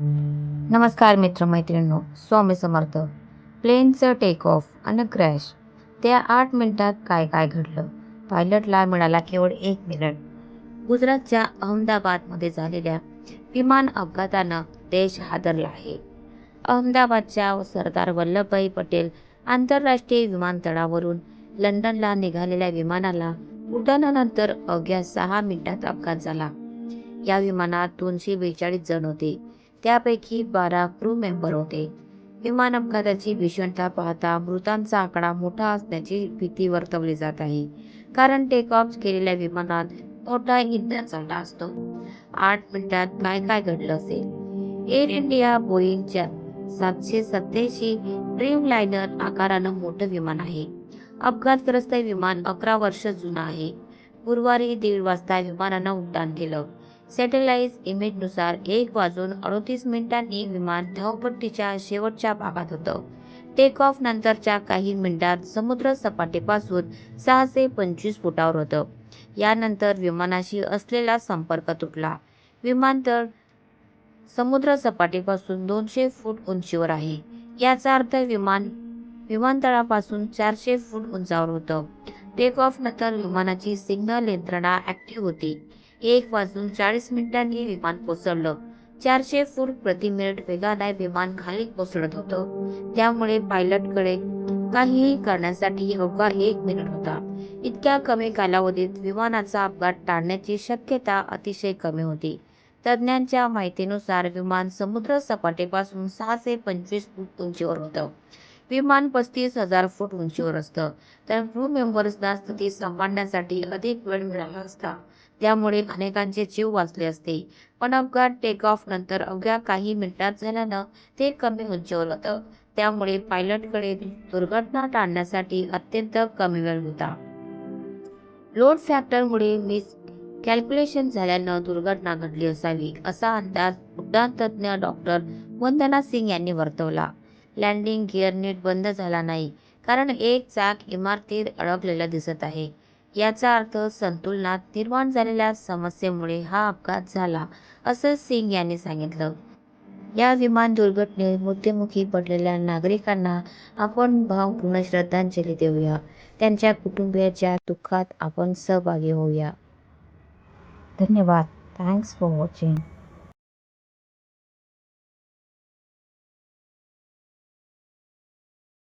नमस्कार मित्रमैत्रिणींनो स्वामी समर्थ. प्लेनचं टेक ऑफ आणि क्रॅश त्या आठ मिनिटात काय काय घडलं? पायलटला मिळाला केवळ एक मिनिट गुजरातच्या अहमदाबादमध्ये झालेल्या विमान अपघातानं देश हादरला आहे. अहमदाबादच्या सरदार वल्लभभाई पटेल आंतरराष्ट्रीय विमानतळावरून लंडनला निघालेल्या विमानाला उड्डाणानंतर अवघ्या सहा मिनिटात अपघात झाला. या विमानात दोनशे बेचाळीस जण होते. त्यापैकी बारा क्रू मेंबर होते. विमान अपघाताची भीषणता पाहता मृतांचा आकडा मोठा असण्याची भीती वर्तवली जात आहे. कारण टेक ऑफ केलेल्या विमानात मोठा इंधन चालला असतो. आठ मिनिटात काय काय घडलं असेल? एअर इंडिया बोईंगच्या सातशे सत्याऐंशी ड्रीम लायनर आकारानं मोठं विमान आहे. अपघातग्रस्त विमान अकरा वर्ष जुनं आहे. गुरुवारी दीड वाजता विमानानं उड्डाण केलं. सॅटेलाइट इमेजनुसार एक वाजून अडतीस मिनिटांनी विमान धावपट्टीच्या शेवटच्या भागात होतं. टेक ऑफ नंतरच्या काही मिनिटात समुद्र सपाटीपासून सहाशे पंचवीस फुटावर होतं. यानंतर विमानाशी असलेला संपर्क तुटला. विमानतळ समुद्र सपाटीपासून दोनशे फूट उंचीवर आहे. याचा अर्थ विमान विमानतळापासून चारशे फूट उंचावर होतं. टेक ऑफ नंतर विमानाची सिग्नल यंत्रणा ऍक्टिव्ह होती. एक वाजून चाळीस मिनिटांनी विमान कोसळलं. चारशे फूट प्रति मिनिट वेगाने विमान खाली कोसळत होतं. त्यामुळे पायलटकडे काहीही करण्यासाठी अवघा एक मिनिट होता. इतक्या कमी कालावधीत विमानाचा अपघात टाळण्याची शक्यता अतिशय कमी होती. तज्ज्ञांच्या माहितीनुसार विमान समुद्र सपाटीपासून सहाशे पंचवीस फूट उंचीवर होतं. विमान पस्तीस हजार फूट उंचीवर असतं. तर क्रू मेंबर्सना स्थिती सांभाळण्यासाठी अधिक वेळ मिळाला असता. त्यामुळे अनेकांचे जीव वाचले असते. पण अपघात टेक ऑफ नंतर अवघ्या काही मिनिटात झाल्यानं ते कमी उंचीवर होतं. त्यामुळे पायलटकडे दुर्घटना टाळण्यासाठी अत्यंत कमी वेळ होता. लोड फॅक्टरमुळे मिस कॅल्क्युलेशन झाल्यानं दुर्घटना घडली असावी असा अंदाज उड्डाण तज्ज्ञ डॉक्टर वंदना सिंग यांनी वर्तवला. लँडिंग गिअर नीट बंद झाला नाही कारण एक चाक इमारतीत अडकलेला दिसत आहे. याचा अर्थ संतुलनात निर्माण झालेल्या समस्येमुळे हा अपघात झाला असं सिंग यांनी सांगितलं. या विमान दुर्घटनेत मृत्युमुखी पडलेल्या नागरिकांना आपण भावपूर्ण श्रद्धांजली देऊया. त्यांच्या कुटुंबियाच्या दुःखात आपण सहभागी होऊया. धन्यवाद. Thanks for watching